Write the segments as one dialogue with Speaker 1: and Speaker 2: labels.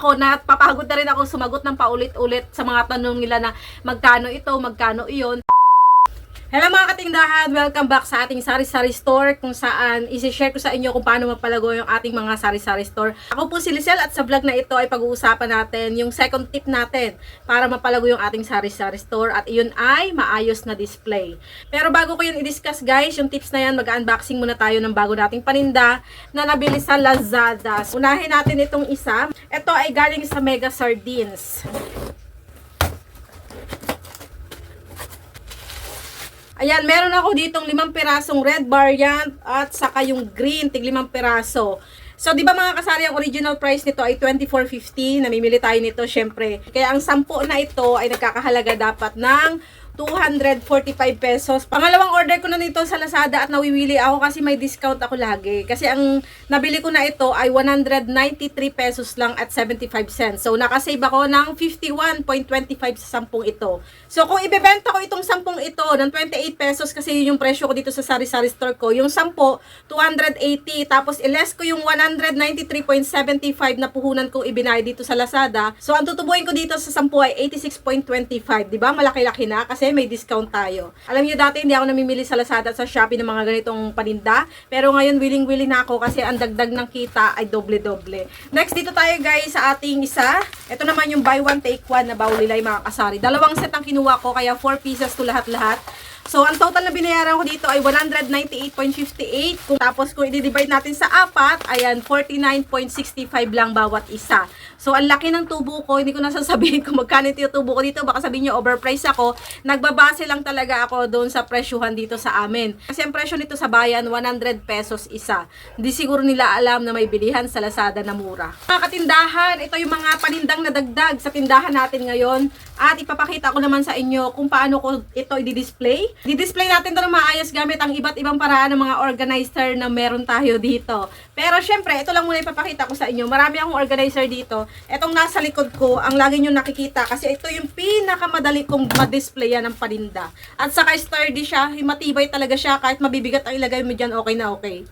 Speaker 1: ako na papagod na rin ako sumagot ng paulit-ulit sa mga tanong nila na magkano ito, magkano iyon. Hello mga katindahan! Welcome back sa ating sari-sari store kung saan isi-share ko sa inyo kung paano mapalago yung ating mga sari-sari store. Ako po si Lisel at sa vlog na ito ay pag-uusapan natin yung second tip natin para mapalago yung ating sari-sari store at iyon ay maayos na display. Pero bago ko yun i-discuss guys, yung tips na yan, mag-unboxing muna tayo ng bago nating paninda na nabili sa Lazada. Unahin natin itong isa. Ito ay galing sa Mega Sardines. Ayan, meron ako ditong limang pirasong red variant at saka yung green, tig limang piraso. So, di ba mga kasari, ang original price nito ay 24.50. Namimili tayo nito, syempre. Kaya ang sampu na ito ay nagkakahalaga dapat ng 245 pesos. Pangalawang order ko na nito sa Lazada at nawiwili ako kasi may discount ako lagi. Kasi ang nabili ko na ito ay 193 pesos lang at 75 cents. So, nakasave ako ng 51.25 sa sampung ito. So, kung ibebenta ko itong sampung ito ng 28 pesos kasi yun yung presyo ko dito sa sari-sari store ko. Yung sampo, 280. Tapos, iles ko yung 193.75 na puhunan kong ibinayad dito sa Lazada. So, ang tutubuhin ko dito sa sampu ay 86.25. Di ba? Malaki-laki na kasi may discount tayo. Alam niyo dati hindi ako namimili sa Lazada at sa Shopee ng mga ganitong paninda. Pero ngayon willing-willing na ako kasi ang dagdag ng kita ay doble-doble. Next dito tayo guys sa ating isa. Ito naman yung buy one take one na baulilay mga kasari. Dalawang set ang kinuha ko kaya 4 pieces to lahat-lahat. So, ang total na binayaran ko dito ay 198.58. Kung tapos kung i-divide natin sa apat, ayan, 49.65 lang bawat isa. So, ang laki ng tubo ko. Hindi ko nasasabihin kung magkano yung tubo ko dito. Baka sabihin nyo, overpriced ako. Nagbabase lang talaga ako doon sa presyuhan dito sa amin. Kasi ang presyo nito sa bayan, 100 pesos isa. Hindi siguro nila alam na may bilihan sa Lazada na mura. Mga katindahan, ito yung mga panindang nadagdag sa tindahan natin ngayon. At ipapakita ko naman sa inyo kung paano ko ito i-display. Di-display natin ito ng maayos gamit ang iba't ibang paraan ng mga organizer na meron tayo dito. Pero syempre, ito lang muna ipapakita ko sa inyo. Marami akong organizer dito. Itong nasa likod ko, ang lagi nyo nakikita kasi ito yung pinakamadali kong ma-displayan ng paninda. At saka sturdy siya, matibay talaga siya. Kahit mabibigat ang ilagay mo dyan, okay na okay.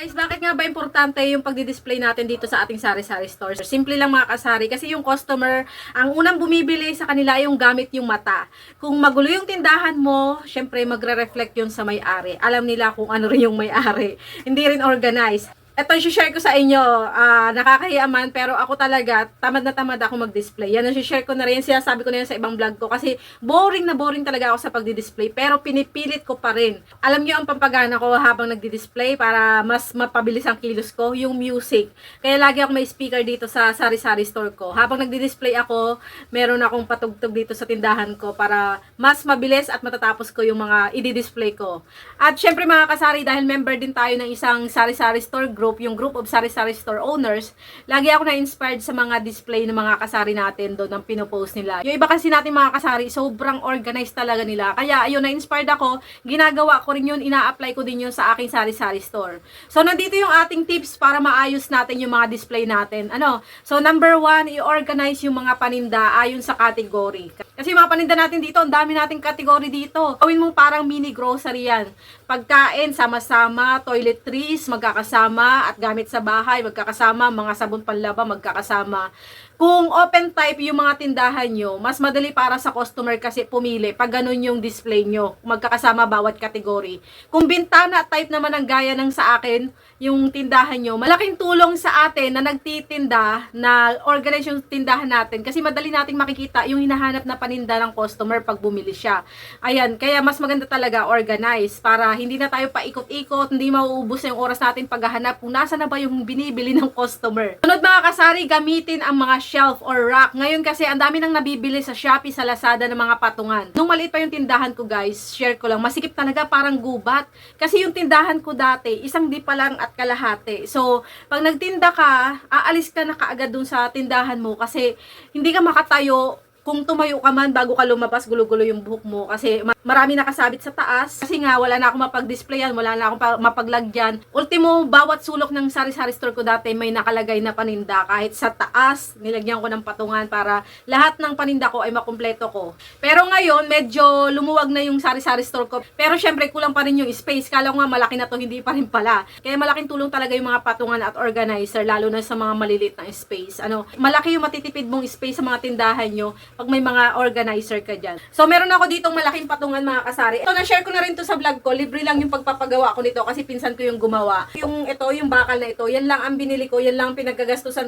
Speaker 1: Guys, bakit nga ba importante yung pagdi-display natin dito sa ating sari-sari store? Simple lang mga kasari kasi yung customer, ang unang bumibili sa kanila yung gamit yung mata. Kung magulo yung tindahan mo, syempre magre-reflect yun sa may-ari. Alam nila kung ano rin yung may-ari. Hindi rin organized. Ito yung share ko sa inyo, ah, nakakahiya pero ako talaga, tamad na tamad ako mag-display. Yan ang share ko na rin, sinasabi ko na yan sa ibang vlog ko, kasi boring na boring talaga ako sa pagdi-display, pero pinipilit ko pa rin. Alam niyo ang pampagana ko habang nagdi-display para mas mapabilis ang kilos ko, yung music. Kaya lagi ako may speaker dito sa sari-sari store ko. Habang nagdi-display ako, meron akong patugtog dito sa tindahan ko para mas mabilis at matatapos ko yung mga i-display ko. At syempre mga kasari, dahil member din tayo ng isang sari-sari store group, yung group of sari-sari store owners, lagi ako na-inspired sa mga display ng mga kasari natin doon ang pinopost nila. Yung iba kasi natin mga kasari, sobrang organized talaga nila. Kaya ayun, na-inspired ako, ginagawa ko rin yun, ina-apply ko din yun sa aking sari-sari store. So nandito yung ating tips para maayos natin yung mga display natin. Ano? So number one, i-organize yung mga paninda ayon sa category. Kasi mga paninda natin dito, ang dami nating category dito. Gawin mo parang mini grocery yan. Pagkain, sama-sama, toiletries, magkakasama, at gamit sa bahay, magkakasama, mga sabon panlaba, magkakasama. Kung open type yung mga tindahan nyo, mas madali para sa customer kasi pumili pag ganun yung display nyo, magkakasama bawat kategory. Kung bintana type naman ang gaya ng sa akin, yung tindahan nyo, malaking tulong sa atin na nagtitinda, na organize yung tindahan natin kasi madali nating makikita yung hinahanap na paninda ng customer pag bumili siya. Ayan, kaya mas maganda talaga organize para hindi na tayo paikot-ikot, hindi mauubos yung oras natin paghahanap kung nasa na ba yung binibili ng customer. Sunod mga kasari, gamitin ang mga shelf or rack. Ngayon kasi ang dami nang nabibili sa Shopee, sa Lazada ng mga patungan. Nung maliit pa yung tindahan ko guys, share ko lang, masikip talaga parang gubat. Kasi yung tindahan ko dati, isang di pa lang at kalahati. So, pag nagtinda ka, aalis ka na kaagad dun sa tindahan mo kasi hindi ka makatayo kung tumayo ka man bago ka lumabas, gulo-gulo yung buhok mo kasi marami nakasabit sa taas. Kasi nga, wala na akong mapag-displayan, wala na akong pa- mapaglagyan. Ultimo, bawat sulok ng sari-sari store ko dati may nakalagay na paninda. Kahit sa taas, nilagyan ko ng patungan para lahat ng paninda ko ay makumpleto ko. Pero ngayon, medyo lumuwag na yung sari-sari store ko. Pero syempre, kulang pa rin yung space. Kala ko nga malaki na to, hindi pa rin pala. Kaya malaking tulong talaga yung mga patungan at organizer, lalo na sa mga maliliit na space. Ano, malaki yung matitipid mong space sa mga tindahan nyo pag may mga organizer ka dyan. So, meron ako ditong malaking patungan mga kasari. Ito, na-share ko na rin to sa vlog ko. Libre lang yung pagpapagawa ko nito kasi pinsan ko yung gumawa. Yung ito, yung bakal na ito, yan lang ang binili ko, yan lang ang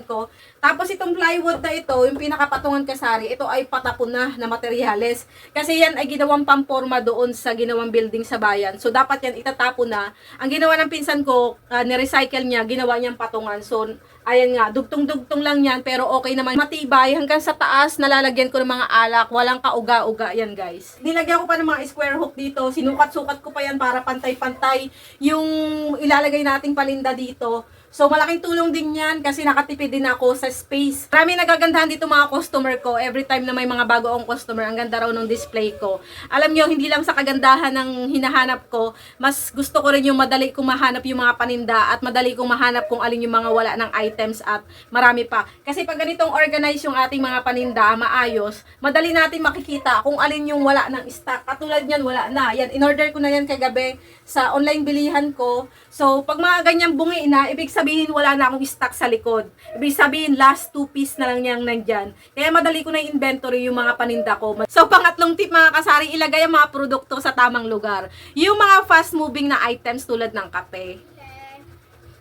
Speaker 1: ko. Tapos itong plywood na ito, yung pinakapatungan kasari, ito ay patapon na na materyales. Kasi yan ay ginawang pamporma doon sa ginawang building sa bayan. So, dapat yan itatapon na. Ang ginawa ng pinsan ko, uh, ni-recycle niya, ginawa niyang patungan. So, ayan nga, dugtong-dugtong lang yan, pero okay naman. Matibay, hanggang sa taas, nalalagyan ko ng mga alak, walang kauga-uga yan, guys. Nilagyan ko pa ng mga square hook dito, sinukat-sukat ko pa yan para pantay-pantay yung ilalagay nating palinda dito. So, malaking tulong din yan kasi nakatipid din ako sa space. Marami nagagandahan dito mga customer ko. Every time na may mga bago akong customer, ang ganda raw ng display ko. Alam nyo, hindi lang sa kagandahan ng hinahanap ko, mas gusto ko rin yung madali kong mahanap yung mga paninda at madali kong mahanap kung alin yung mga wala ng items at marami pa. Kasi pag ganitong organize yung ating mga paninda, maayos, madali natin makikita kung alin yung wala ng stock. Katulad yan, wala na. Yan, in-order ko na yan kagabi sa online bilihan ko. So, pag mga ganyan bungi na, ibig sabihin wala na akong stock sa likod. Ibig sabihin last two piece na lang niyang nandyan. Kaya madali ko na i-inventory yung mga paninda ko. So, pangatlong tip mga kasari, ilagay ang mga produkto sa tamang lugar. Yung mga fast moving na items tulad ng kape.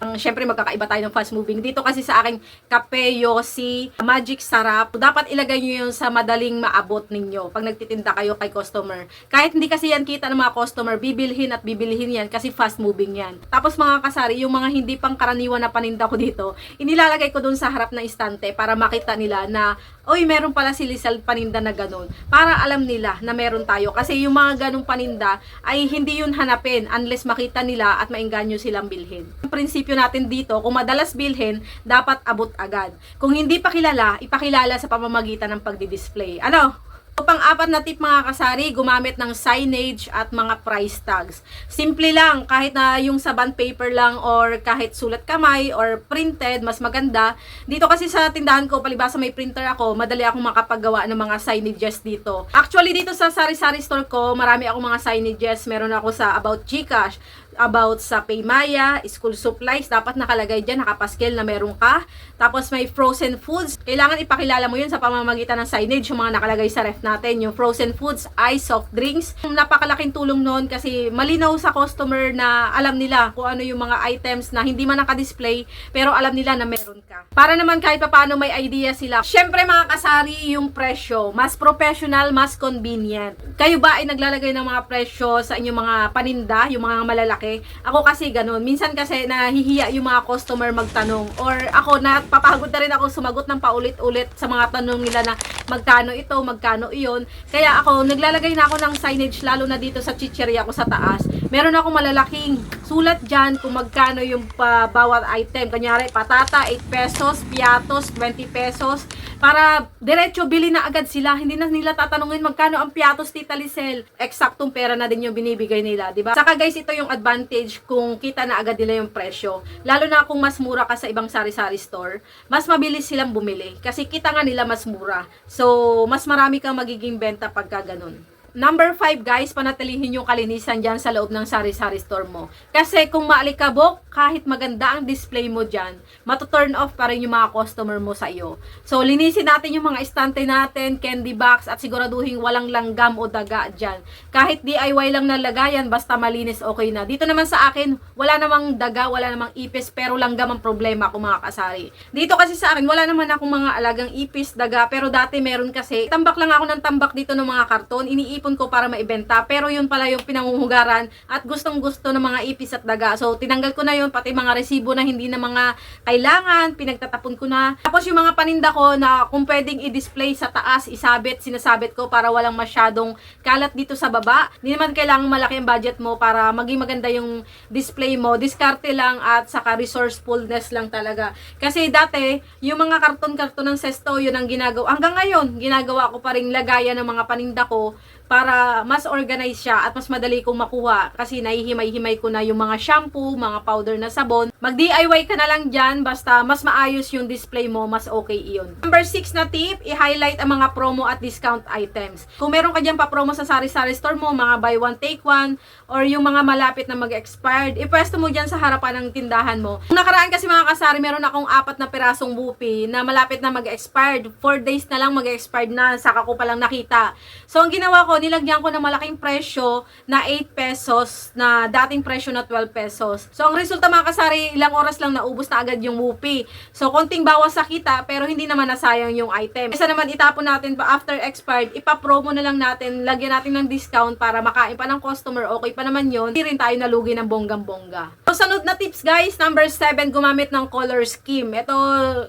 Speaker 1: Ang syempre magkakaiba tayo ng fast moving. Dito kasi sa aking kape, yosi, magic sarap, dapat ilagay nyo yun sa madaling maabot ninyo pag nagtitinda kayo kay customer. Kahit hindi kasi yan kita ng mga customer, bibilhin at bibilhin yan kasi fast moving yan. Tapos mga kasari, yung mga hindi pang karaniwan na paninda ko dito, inilalagay ko dun sa harap ng istante para makita nila na oy, meron pala si Lizal paninda na ganun. Para alam nila na meron tayo. Kasi yung mga ganung paninda ay hindi yun hanapin unless makita nila at maingganyo silang bilhin. Ang prinsipyo natin dito, kung madalas bilhin, dapat abot agad. Kung hindi pa kilala, ipakilala sa pamamagitan ng pagdi-display. Ano? So, pang-apat na tip mga kasari, gumamit ng signage at mga price tags. Simple lang, kahit na yung sa bond paper lang or kahit sulat kamay or printed, mas maganda. Dito kasi sa tindahan ko, palibasa may printer ako, madali akong makapagawa ng mga signages dito. Actually, dito sa sari-sari store ko, marami akong mga signages. Meron ako sa About Gcash, about sa Paymaya, school supplies, dapat nakalagay dyan, nakapaskel na meron ka. Tapos may frozen foods. Kailangan ipakilala mo yun sa pamamagitan ng signage, yung mga nakalagay sa ref natin, yung frozen foods, ice, soft drinks. Napakalaking tulong noon kasi malinaw sa customer na alam nila kung ano yung mga items na hindi man naka-display, pero alam nila na meron ka. Para naman kahit paano may idea sila. Syempre mga kasari, yung presyo, mas professional, mas convenient. Kayo ba ay naglalagay ng mga presyo sa inyong mga paninda, yung mga malalaki? Ako kasi ganun. Minsan kasi nahihiya yung mga customer magtanong or ako na papagod na rin ako sumagot ng paulit-ulit sa mga tanong nila na magkano ito, magkano iyon. Kaya ako naglalagay na ako ng signage lalo na dito sa chicheria ko sa taas. Meron ako malalaking sulat dyan kung magkano yung pa, bawat item. Kanyari patata 8 pesos, piatos 20 pesos para diretso bili na agad sila. Hindi na nila tatanungin magkano ang piatos Tita Lisel. Eksaktong pera na din yung binibigay nila, di ba? Saka guys, ito yung advantage kung kita na agad nila yung presyo. Lalo na kung mas mura ka sa ibang sari-sari store, mas mabilis silang bumili kasi kita nga nila mas mura. So, mas marami kang magiging benta pagka ganun. Number 5 guys, panatilihin yung kalinisan dyan sa loob ng sari-sari store mo. Kasi kung maalikabok, kahit maganda ang display mo dyan, matuturn off pa rin yung mga customer mo sa iyo. So, linisin natin yung mga estante natin, candy box, at siguraduhin walang langgam o daga dyan. Kahit DIY lang na lagayan, basta malinis, okay na. Dito naman sa akin, wala namang daga, wala namang ipis, pero langgam ang problema ko mga kasari. Dito kasi sa akin, wala naman akong mga alagang ipis, daga, pero dati meron kasi, tambak lang ako ng tambak dito ng mga karton, iniipis ipon ko para maibenta. Pero yun pala yung pinangungugaran at gustong gusto ng mga ipis at daga. So, tinanggal ko na yun, pati mga resibo na hindi na mga kailangan, pinagtatapon ko na. Tapos yung mga paninda ko na kung pwedeng i-display sa taas, isabit, sinasabit ko para walang masyadong kalat dito sa baba. Hindi naman kailangan malaki ang budget mo para maging maganda yung display mo. Diskarte lang at saka resourcefulness lang talaga. Kasi dati, yung mga karton-karton ng sesto, yun ang ginagawa. Hanggang ngayon, ginagawa ko pa rin lagayan ng mga paninda ko para mas organize siya at mas madali kong makuha kasi nahihimay-himay ko na yung mga shampoo, mga powder na sabon. Mag-DIY ka na lang dyan basta mas maayos yung display mo, mas okay iyon. Number 6 na tip, i-highlight ang mga promo at discount items. Kung meron ka dyan pa-promo sa sari-sari store mo, mga buy one take one or yung mga malapit na mag-expired, ipwesto mo dyan sa harapan ng tindahan mo. Kung nakaraan kasi mga kasari, meron akong apat na pirasong bupi na malapit na mag-expired. 4 days na lang mag-expired na, saka ko palang nakita. So, ang ginawa ko, nilagyan ko ng malaking presyo na 8 pesos na dating presyo na 12 pesos. So, ang resulta mga kasari, ilang oras lang naubos na agad yung wupi. So, konting bawas sa kita, pero hindi naman nasayang yung item. Isa naman itapon natin pa after expired, ipa-promo na lang natin, lagyan natin ng discount para makain pa ng customer, okay pa naman yon Hindi rin tayo nalugi ng bonggang-bongga. So, sunod na tips guys, number 7, gumamit ng color scheme. Ito,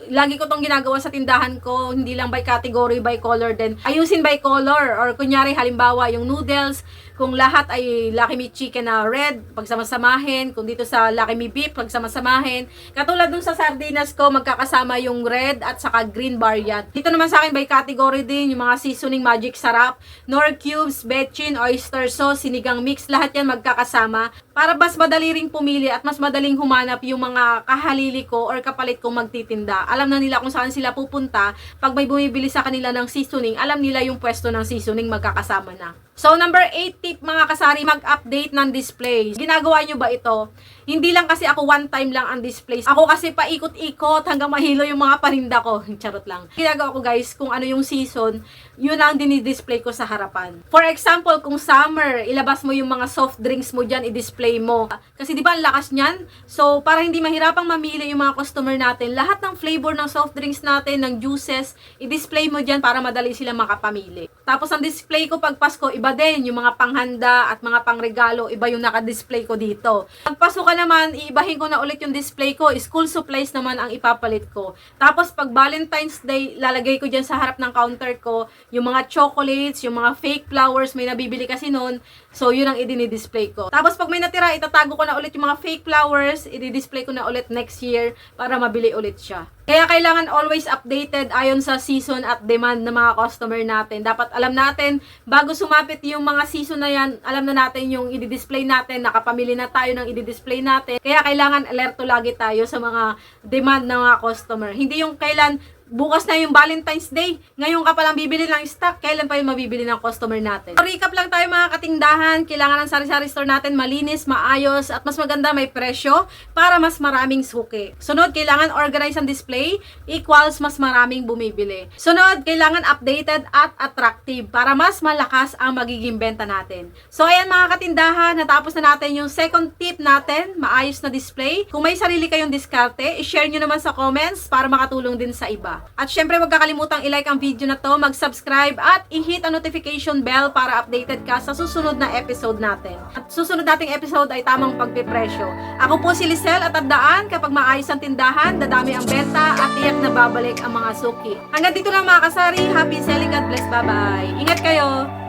Speaker 1: lagi ko tong ginagawa sa tindahan ko, hindi lang by category, by color din. Ayusin by color, or kunyari, halimbawa, yung noodles, kung lahat ay Lucky Me Chicken na red, pagsamasamahin. Kung dito sa Lucky Me Beef, pagsamasamahin. Katulad dun sa sardinas ko, magkakasama yung red at saka green bar yan. Dito naman sa akin by category din, yung mga seasoning magic sarap, nor cubes, betchin, oyster sauce, sinigang mix, lahat yan magkakasama. Para mas madali ring pumili at mas madaling humanap yung mga kahalili ko or kapalit kong magtitinda. Alam na nila kung saan sila pupunta. Pag may bumibili sa kanila ng seasoning, alam nila yung pwesto ng seasoning magkakasama na. So, number 8 tip mga kasari, mag-update ng display. Ginagawa nyo ba ito? Hindi lang kasi ako one time lang ang display. Ako kasi paikot-ikot hanggang mahilo yung mga paninda ko. Charot lang. Ginagawa ko guys, kung ano yung season, yun ang dinidisplay ko sa harapan. For example, kung summer, ilabas mo yung mga soft drinks mo dyan, i-display mo. Kasi di ba ang lakas niyan? So, para hindi mahirapang mamili yung mga customer natin, lahat ng flavor ng soft drinks natin, ng juices, i-display mo dyan para madali sila makapamili. Tapos ang display ko pag Pasko, iba din, yung mga panghanda at mga pangregalo, iba yung naka-display ko dito. Pag Pasko ka naman, iibahin ko na ulit yung display ko, school supplies naman ang ipapalit ko. Tapos pag Valentine's Day, lalagay ko dyan sa harap ng counter ko, yung mga chocolates, yung mga fake flowers, may nabibili kasi noon, so yun ang i-display ko. Tapos pag may natira, itatago ko na ulit yung mga fake flowers, i-display ko na ulit next year para mabili ulit siya. Kaya kailangan always updated ayon sa season at demand ng mga customer natin. Dapat alam natin, bago sumapit yung mga season na yan, alam na natin yung i-display natin, nakapamili na tayo ng i-display natin. Kaya kailangan alerto lagi tayo sa mga demand ng mga customer. Hindi yung kailan bukas na yung Valentine's Day. Ngayon ka palang bibili ng stock, kailan pa yung mabibili ng customer natin? So, recap lang tayo mga katingdahan. Kailangan ng sari-sari store natin malinis, maayos, at mas maganda may presyo para mas maraming suki. Sunod, kailangan organize ang display equals mas maraming bumibili. Sunod, kailangan updated at attractive para mas malakas ang magiging benta natin. So, ayan mga katindahan, natapos na natin yung second tip natin, maayos na display. Kung may sarili kayong diskarte, i-share nyo naman sa comments para makatulong din sa iba. At syempre, huwag kakalimutang i-like ang video na to, mag-subscribe at i-hit ang notification bell para updated ka sa susunod na episode natin. At susunod nating episode ay tamang pagpipresyo. Ako po si Lisel at tandaan, kapag maayos ang tindahan, dadami ang benta at tiyak na babalik ang mga suki. Hanggang dito lang mga kasari, happy selling, God bless, bye-bye. Ingat kayo!